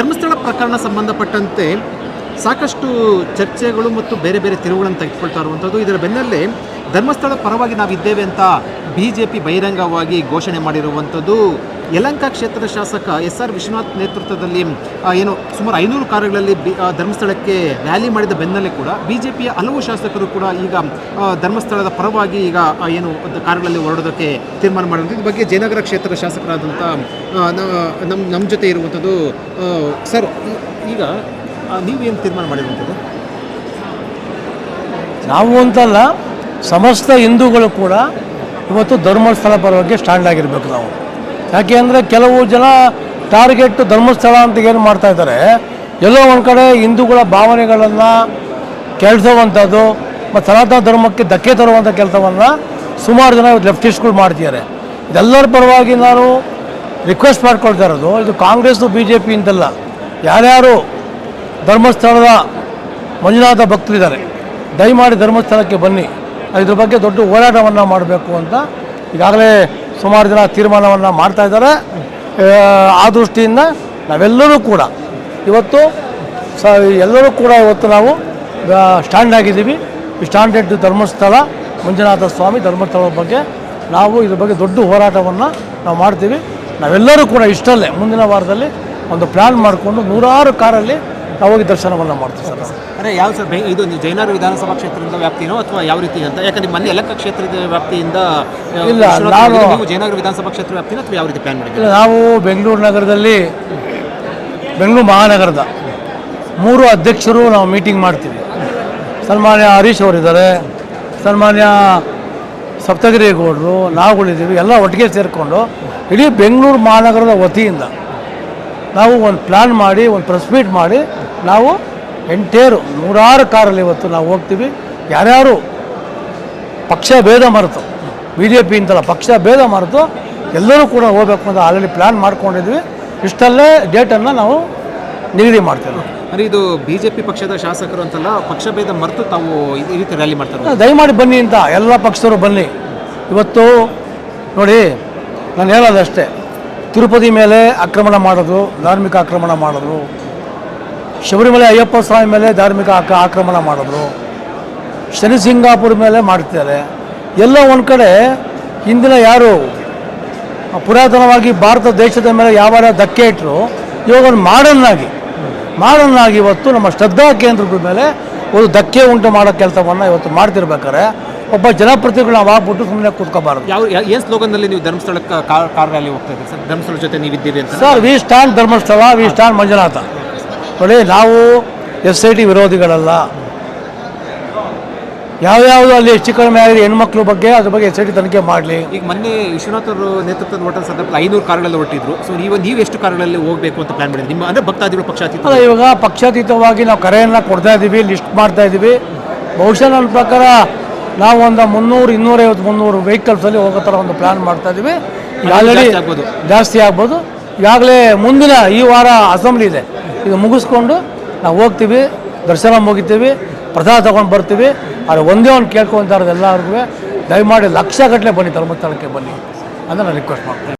ಧರ್ಮಸ್ಥಳ ಪ್ರಕರಣ ಸಂಬಂಧಪಟ್ಟಂತೆ ಸಾಕಷ್ಟು ಚರ್ಚೆಗಳು ಮತ್ತು ಬೇರೆ ಬೇರೆ ತಿರುವುಗಳನ್ನು ತೆಗೆದುಕೊಳ್ತಾ ಇರುವಂಥದ್ದು. ಇದರ ಬೆನ್ನಲ್ಲೇ ಧರ್ಮಸ್ಥಳ ಪರವಾಗಿ ನಾವು ಇದ್ದೇವೆ ಅಂತ ಬಿ ಜೆ ಪಿ ಬಹಿರಂಗವಾಗಿ ಘೋಷಣೆ ಮಾಡಿರುವಂಥದ್ದು. ಯಲಂಕ ಕ್ಷೇತ್ರದ ಶಾಸಕ ಎಸ್ ಆರ್ ವಿಶ್ವನಾಥ್ ನೇತೃತ್ವದಲ್ಲಿ ಏನು ಸುಮಾರು ಐನೂರು ಕಾರುಗಳಲ್ಲಿ ಬಿ ಧರ್ಮಸ್ಥಳಕ್ಕೆ ರ್ಯಾಲಿ ಮಾಡಿದ ಬೆನ್ನಲ್ಲೇ ಕೂಡ ಬಿ ಜೆ ಪಿಯ ಹಲವು ಶಾಸಕರು ಕೂಡ ಈಗ ಧರ್ಮಸ್ಥಳದ ಪರವಾಗಿ ಈಗ ಏನು ಒಂದು ಕಾರುಗಳಲ್ಲಿ ಹೊರಡೋದಕ್ಕೆ ತೀರ್ಮಾನ ಮಾಡಿದ್ರು. ಇದ್ರ ಬಗ್ಗೆ ಜಯನಗರ ಕ್ಷೇತ್ರದ ಶಾಸಕರಾದಂಥ ನಮ್ಮ ನಮ್ಮ ಜೊತೆ ಇರುವಂಥದ್ದು ಸರ್ ಈಗ ನೀವೇನು ತೀರ್ಮಾನ ಮಾಡಿರುವಂಥದ್ದು ನಾವು ಅಂತಲ್ಲ, ಸಮಸ್ತ ಹಿಂದೂಗಳು ಕೂಡ ಇವತ್ತು ಧರ್ಮಸ್ಥಳ ಪರವಾಗಿ ಸ್ಟ್ಯಾಂಡ್ ಆಗಿರಬೇಕು ನಾವು. ಯಾಕೆ ಅಂದರೆ ಕೆಲವು ಜನ ಟಾರ್ಗೆಟ್ ಧರ್ಮಸ್ಥಳ ಅಂತ ಏನು ಮಾಡ್ತಾ ಇದ್ದಾರೆ? ಎಲ್ಲೋ ಒಂದು ಕಡೆ ಹಿಂದೂಗಳ ಭಾವನೆಗಳನ್ನು ಕೆಲಸವಂಥದ್ದು ಮತ್ತು ಸನಾತನ ಧರ್ಮಕ್ಕೆ ಧಕ್ಕೆ ತರುವಂಥ ಕೆಲಸವನ್ನು ಸುಮಾರು ಜನ ಲೆಫ್ಟಿಸ್ಟ್ಗಳು ಮಾಡ್ತಿದ್ದಾರೆ. ಇದೆಲ್ಲರ ಪರವಾಗಿ ನಾನು ರಿಕ್ವೆಸ್ಟ್ ಮಾಡ್ಕೊಳ್ತಾ ಇರೋದು, ಇದು ಕಾಂಗ್ರೆಸ್ಸು ಬಿ ಜೆ ಪಿ ಅಂತಲ್ಲ, ಯಾರ್ಯಾರು ಧರ್ಮಸ್ಥಳದ ಮಂಜುನಾಥ ಭಕ್ತರಿದ್ದಾರೆ ದಯಮಾಡಿ ಧರ್ಮಸ್ಥಳಕ್ಕೆ ಬನ್ನಿ. ಇದ್ರ ಬಗ್ಗೆ ದೊಡ್ಡ ಹೋರಾಟವನ್ನು ಮಾಡಬೇಕು ಅಂತ ಈಗಾಗಲೇ ಸುಮಾರು ಜನ ತೀರ್ಮಾನವನ್ನು ಮಾಡ್ತಾ ಇದ್ದಾರೆ. ಆ, ದೃಷ್ಟಿಯಿಂದ ನಾವೆಲ್ಲರೂ ಕೂಡ ಇವತ್ತು ಸ ಎಲ್ಲರೂ ಕೂಡ ಇವತ್ತು ನಾವು ಸ್ಟ್ಯಾಂಡ್ ಆಗಿದ್ದೀವಿ. ಈ ಸ್ಟ್ಯಾಂಡರ್ಡ್ ಧರ್ಮಸ್ಥಳ ಮಂಜುನಾಥ ಸ್ವಾಮಿ ಧರ್ಮಸ್ಥಳದ ಬಗ್ಗೆ ನಾವು ಇದ್ರ ಬಗ್ಗೆ ದೊಡ್ಡ ಹೋರಾಟವನ್ನು ನಾವು ಮಾಡ್ತೀವಿ. ನಾವೆಲ್ಲರೂ ಕೂಡ ಇಷ್ಟಲ್ಲೇ ಮುಂದಿನ ವಾರದಲ್ಲಿ ಒಂದು ಪ್ಲ್ಯಾನ್ ಮಾಡಿಕೊಂಡು ನೂರಾರು ಕಾರಲ್ಲಿ ನಾವು ಹೋಗಿ ದರ್ಶನವನ್ನು ಮಾಡ್ತೀವಿ ಸರ್ ಅಂದರೆ ಯಾವ ಸರ್ ಇದು ಜಯನಗರ ವಿಧಾನಸಭಾ ಕ್ಷೇತ್ರದಿಂದ ವ್ಯಾಪ್ತಿನೋ ಅಥವಾ ಯಾವ ರೀತಿ ಅಂತ? ಯಾಕಂದ್ರೆ ಮನೆ ಎಲ್ಲ ಕ್ಷೇತ್ರದ ವ್ಯಾಪ್ತಿಯಿಂದ ಇಲ್ಲ, ನಾವು ನಾನು- ಜಯನಗರ ವಿಧಾನಸಭಾ ಕ್ಷೇತ್ರ ವ್ಯಾಪ್ತಿನ ಅಥವಾ ಯಾವ ರೀತಿ ಪ್ಲಾನ್ ಮಾಡಿದ್ದೀವಿ ಇಲ್ಲ ನಾವು ಬೆಂಗಳೂರು ನಗರದಲ್ಲಿ ಬೆಂಗಳೂರು ಮಹಾನಗರದ ಮೂರು ಅಧ್ಯಕ್ಷರು ನಾವು ಮೀಟಿಂಗ್ ಮಾಡ್ತೀವಿ. ಸನ್ಮಾನ್ಯ ಹರೀಶ್ ಅವರಿದ್ದಾರೆ ಸನ್ಮಾನ್ಯ ಸಪ್ತಗಿರಿ ಗೌಡರು ನಾವುಗಳಿದ್ದೀವಿ ಎಲ್ಲ ಒಟ್ಟಿಗೆ ಸೇರಿಕೊಂಡು ಇಡೀ ಬೆಂಗಳೂರು ಮಹಾನಗರದ ವತಿಯಿಂದ ನಾವು ಒಂದು ಪ್ಲ್ಯಾನ್ ಮಾಡಿ ಒಂದು ಪ್ರೆಸ್ ಮೀಟ್ ಮಾಡಿ ನಾವು ಎಂಟೇರು ನೂರಾರು ಕಾರಲ್ಲಿ ಇವತ್ತು ನಾವು ಹೋಗ್ತೀವಿ. ಯಾರ್ಯಾರು ಪಕ್ಷ ಭೇದ ಮರೆತು ಬಿ ಜೆ ಪಿ ಅಂತಲ್ಲ ಪಕ್ಷ ಭೇದ ಮರೆತು ಎಲ್ಲರೂ ಕೂಡ ಹೋಗ್ಬೇಕು ಅಂತ ಆಲ್ರೆಡಿ ಪ್ಲ್ಯಾನ್ ಮಾಡ್ಕೊಂಡಿದ್ವಿ. ಇಷ್ಟಲ್ಲೇ ಡೇಟನ್ನು ನಾವು ನಿಗದಿ ಮಾಡ್ತೇವೆ ಅಂದರೆ ಇದು ಬಿ ಜೆ ಪಿ ಪಕ್ಷದ ಶಾಸಕರು ಅಂತಲ್ಲ ಪಕ್ಷ ಭೇದ ಮರೆತು ತಾವು ಈ ರೀತಿ ರ್ಯಾಲಿ ಮಾಡ್ತಾರೆ ದಯಮಾಡಿ ಬನ್ನಿ ಅಂತ ಎಲ್ಲ ಪಕ್ಷದವರು ಬನ್ನಿ. ಇವತ್ತು ನೋಡಿ ನಾನು ಹೇಳೋದಷ್ಟೇ. ತಿರುಪತಿ ಮೇಲೆ ಆಕ್ರಮಣ ಮಾಡೋದು ಧಾರ್ಮಿಕ ಆಕ್ರಮಣ ಮಾಡಿದ್ರು. ಶಬರಿಮಲೆ ಅಯ್ಯಪ್ಪ ಸ್ವಾಮಿ ಮೇಲೆ ಧಾರ್ಮಿಕ ಆಕ ಆಕ್ರಮಣ ಮಾಡಿದ್ರು. ಶನಿ ಸಿಂಗಾಪುರ ಮೇಲೆ ಮಾಡ್ತಿದ್ದಾರೆ. ಎಲ್ಲ ಒಂದು ಕಡೆ ಹಿಂದಿನ ಯಾರು, ಪುರಾತನವಾಗಿ ಭಾರತ ದೇಶದ ಮೇಲೆ ಯಾವ ಧಕ್ಕೆ ಇಟ್ಟರು ಇವಾಗ ಒಂದು ಮಾಡನ್ನಾಗಿ ಆಗಿ ಇವತ್ತು ನಮ್ಮ ಶ್ರದ್ಧಾ ಕೇಂದ್ರದ ಮೇಲೆ ಒಂದು ಧಕ್ಕೆ ಉಂಟು ಮಾಡೋ ಕೆಲಸವನ್ನು ಇವತ್ತು ಮಾಡ್ತಿರ್ಬೇಕಾದ್ರೆ ಒಬ್ಬ ಜನಪ್ರತಿನಿಧಿಗಳು ನಾವು ಆಗ್ಬಿಟ್ಟು ಸುಮ್ಮನೆ ಕೂತ್ಕೋಬಾರ್ದು. ಯಾವ ಏನು ಸ್ಲೋಗನ್ನಲ್ಲಿ ನೀವು ಧರ್ಮಸ್ಥಳಕ್ಕೆ ಕಾರ್ ಕಾರ್ ರ್ಯಾಲಿ ಹೋಗ್ತಾ ಇದ್ದೀರಿ ಸರ್? ಧರ್ಮಸ್ಥಳ ಜೊತೆ ನೀವು ಇದ್ದೀರಿ ಅಂತ? Sir we stand Dharmasthala we stand Manjunatha. ನೋಡಿ ನಾವು ಎಸ್ ಐ ಟಿ ವಿರೋಧಿಗಳಲ್ಲ. ಯಾವ್ಯಾವುದು ಅಲ್ಲಿ ಹೆಚ್ಚು ಕಡಿಮೆ ಆಗಿದೆ ಹೆಣ್ಮಕ್ಳು ಬಗ್ಗೆ ಅದ್ರ ಬಗ್ಗೆ ಎಸ್ ಐ ಟಿ ತನಿಖೆ ಮಾಡಲಿ. ಈಗ ಮೊನ್ನೆ ವಿಶ್ವನಾಥ್ ಅವರು ನೇತೃತ್ವದ ಓಟದ ಸಂದರ್ಭದಲ್ಲಿ ಐನೂರು ಕಾರ್ಗಳಲ್ಲಿ ಹೊರಟಿದ್ರು. ಸೊ ನೀವು ನೀವು ಎಷ್ಟು ಕಾರ್ಗಳಲ್ಲಿ ಹೋಗಬೇಕು ಅಂತ ಪ್ಲಾನ್ ಮಾಡಿದ್ರಿ? ನಿಮ್ಮ ಅಂದರೆ ಭಕ್ತಾದಿಗಳು ಪಕ್ಷಾತೀತ ಅಲ್ಲ ಇವಾಗ ಪಕ್ಷಾತೀತವಾಗಿ ನಾವು ಕರೆಯನ್ನು ಕೊಡ್ತಾ ಇದ್ದೀವಿ ಲಿಸ್ಟ್ ಮಾಡ್ತಾ ಇದ್ದೀವಿ ಬಹುಶಃ ನನ್ನ ಪ್ರಕಾರ ನಾವು ಒಂದು ಮುನ್ನೂರು ಇನ್ನೂರೈವತ್ತು ಮುನ್ನೂರು ವೆಹಿಕಲ್ಸಲ್ಲಿ ಹೋಗೋ ಥರ ಒಂದು ಪ್ಲ್ಯಾನ್ ಮಾಡ್ತಾ ಇದ್ದೀವಿ. ಆಲ್ರೆಡಿ ಜಾಸ್ತಿ ಆಗ್ಬೋದು. ಜಾಸ್ತಿ ಆಗ್ಬೋದು. ಈಗಾಗಲೇ ಮುಂದಿನ ಈ ವಾರ ಅಸೆಂಬ್ಲಿ ಇದೆ. ಇದು ಮುಗಿಸ್ಕೊಂಡು ನಾವು ಹೋಗ್ತೀವಿ ದರ್ಶನ ಮುಗಿತೀವಿ ಪ್ರಸಾದ ತೊಗೊಂಡು ಬರ್ತೀವಿ. ಆದರೆ ಒಂದೇ ಒಂದು ಕೇಳ್ಕೊತಾ ಇರೋದು ಎಲ್ಲರಿಗೂ ದಯಮಾಡಿ ಲಕ್ಷಗಟ್ಟಲೆ ಬನ್ನಿ ಧರ್ಮಸ್ಥಳಕ್ಕೆ ಬನ್ನಿ ಅಂತ ನಾನು ರಿಕ್ವೆಸ್ಟ್ ಮಾಡ್ತೀನಿ.